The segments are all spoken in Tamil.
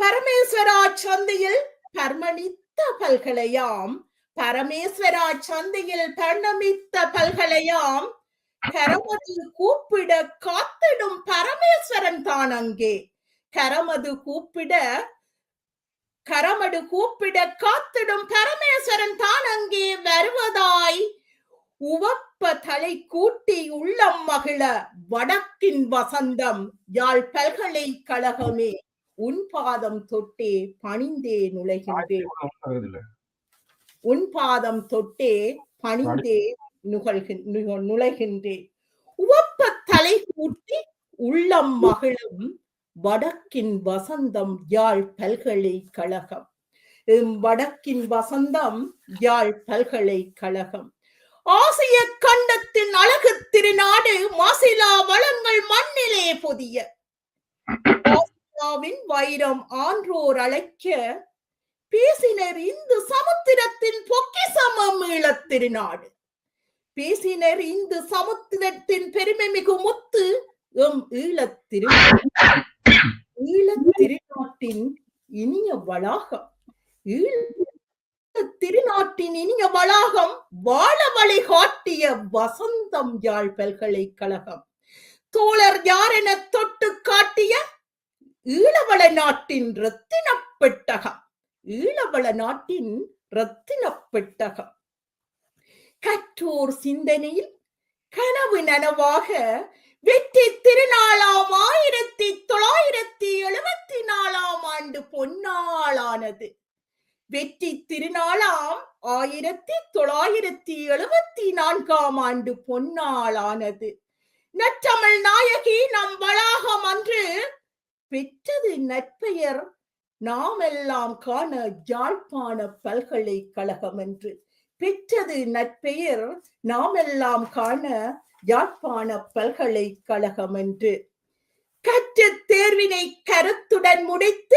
பரமேஸ்வரா சந்தையில் பர்மணித்த பல்கலையாம். பரமேஸ்வரா சந்தையில் பர்ணமித்த பல்கலையாம். கரமது கூப்பிட காத்திடும் பரமேஸ்வரன் தான் அங்கே. கரமது கூப்பிட கரமடு கூப்பிட காத்திடும் பரமேஸ்வரன் தான் அங்கே வருவதாய். உவப்ப தலை கூட்டி உள்ளம் மகிழ வடக்கின் வசந்தம் யாழ் பல்கலைக்கழகமே உன் பாதம் தொட்டே பணிந்தே நுழைகின்றேன். உன் பாதம் தொட்டே பணிந்தே நுகழ்கின் நுக- நுழைகின்றேன். உவப்ப தலை கூட்டி உள்ளம் மகிழும் வடக்கின் வசந்தம் யாழ் பல்கலைக்கழகம் இம் வடக்கின் வசந்தம் யாழ் பல்கலைக்கழகம் ஆசிய கண்டத்தின் அழகு திருநாடு மாசிலா வளங்கள் மண்ணிலே பொதிய. ஆசியாவின் வைரம் ஆன்றோர் அழைக்க பேசினர் இந்து சமுத்திரத்தின் பொக்கிசமம் ஈழத் திருநாடு பேசினர் இந்து சமுத்திரத்தின் பெருமை மிகு முத்து எம் ஈழத் திருநாடு ஈழத் திருநாட்டின் இனிய வளாகம். திருநாட்டின் இனிய வளாகம் வாழ வழி காட்டிய வசந்தம் யாழ் பல்கலைக்கழகம். தோழர் யார் என தொட்டு காட்டிய ஈழவள நாட்டின் ரத்தின பெட்டகம். ஈழவள நாட்டின் ரத்தின பெட்டகம். கற்றோர் சிந்தனையில் கனவு நனவாக வெற்றி திருநாளாம் ஆயிரத்தி தொள்ளாயிரத்தி எழுபத்தி நாலாம் ஆண்டு பொன்னாளானது. வெற்றி திருநாளாம் ஆயிரத்தி தொள்ளாயிரத்தி எழுபத்தி நான்காம் ஆண்டு பொன்னாளானது. நற்ற நாயகி நம் வளாகம் அன்று பெற்றது நற்பெயர். நாமெல்லாம் காண யாழ்ப்பாண பல்கலைக்கழகம் என்று. பெற்றது நற்பெயர். நாமெல்லாம் காண யாழ்ப்பாண பல்கலைக்கழகம் என்று. கற்ற தேர்வினை கருத்துடன் முடித்து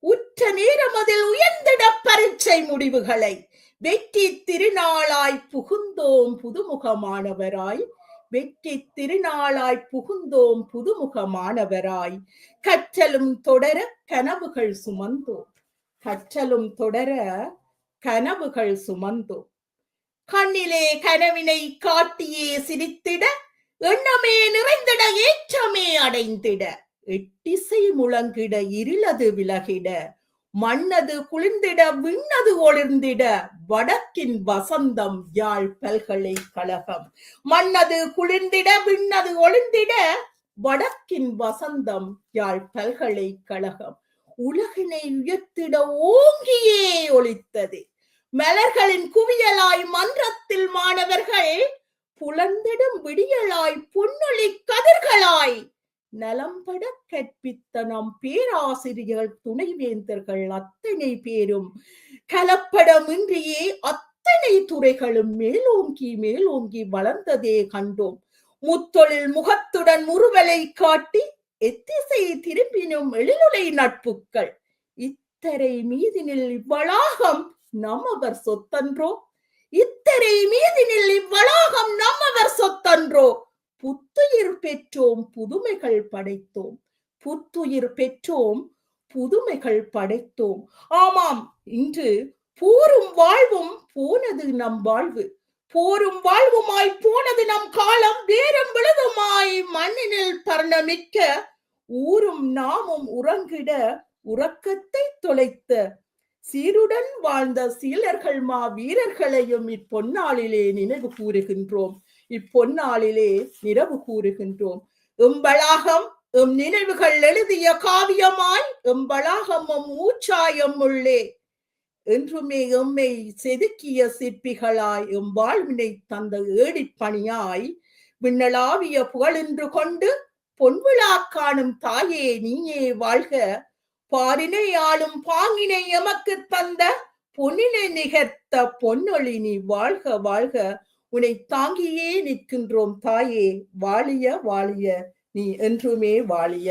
உற்ற நேரம் அதில் உயர்ந்திட பரீட்சை முடிவுகளை. வெற்றி திருநாளாய் புகுந்தோம் புதுமுகமானவராய். வெற்றி திருநாளாய் புகுந்தோம் புதுமுகமானவராய். கற்றலும் தொடர கனவுகள் சுமந்தோம். கற்றலும் தொடர கனவுகள் சுமந்தோம். கண்ணிலே கனவினை காட்டியே சிரித்திட எண்ணமே நிறைந்திட ஏற்றமே அடைந்திட. எட்டிசை முழங்கிட இருளது விலகிட. மண்ணது குளிர்ந்திட விண்ணது ஒளிர்ந்திட வடக்கின் வசந்தம் யாழ் பல்கலைக்கழகம் மண்ணது குளிர்ந்திட விண்ணது ஒளிர்ந்திட வடக்கின் வசந்தம் யாழ் பல்கலைக்கழகம் உலகினை உயர்த்திட ஓங்கியே ஒழித்தது. மலர்களின் குவியலாய் மன்றத்தில் மாணவர்கள் புலந்திடும் விடியலாய் புன்னொழி கதிர்களாய் நலம்பட கற்பித்த நம் பேராசிரியர்கள் துணைவேந்தர்கள் அத்தனை பேரும். கலப்படமின்றியே அத்தனை துறைகளும் மேலோங்கி மேலோங்கி வளர்ந்ததே கண்டோம். முத்தொழில் முகத்துடன் முறுவலை காட்டி எத்திசை திரும்பினும் எழிலுலை நட்புக்கள். இத்தரை மீதினில் இவ்வளாகம் நம்மவர் சொத்தன்றோ? இத்தரை மீதினில் இவ்வளாகம் நம்மவர் சொத்தன்றோ? புத்துயிர் பெற்றோம் புதுமைகள் படைத்தோம். புத்துயிர் பெற்றோம் புதுமைகள் படைத்தோம். ஆமாம் இன்று போரும் வாழ்வும் போனது நம் வாழ்வு. போரும் வாழ்வுமாய் போனது நம் காலம். வேறும் விழுதுமாய் மண்ணினில் பர்ணமிக்க ஊரும் நாமும் உறங்கிட உறக்கத்தை தொலைத்த. சீருடன் வாழ்ந்த சீலர்கள் மா வீரர்களையும் இப்பொன்னாளிலே நினைவு கூறுகின்றோம். இப்பொன்னாளிலே நினைவு கூறுகின்றோம். எம்பளாகம் எம் நினைவுகள் எழுதிய காவியமாய் எம்பளாகம் எம் ஊச்சாயம் உள்ளே. என்றுமே எம்மை செதுக்கிய சிற்பிகளாய் எம் வாழ்வினை தந்த ஏடிப்பணியாய் விண்ணளாவிய புகழின்று கொண்டு பொன்விழா காணும் தாயே நீயே வாழ்க. பாரினை ஆளும் பாங்கினை எமக்கு தந்த பொன்னினை நிகர்த்த பொன்னொழி நீ வாழ்க வாழ்க. உன்னை தாங்கியே நிற்கின்றோம் தாயே வாழிய வாழிய நீ என்றுமே வாழிய.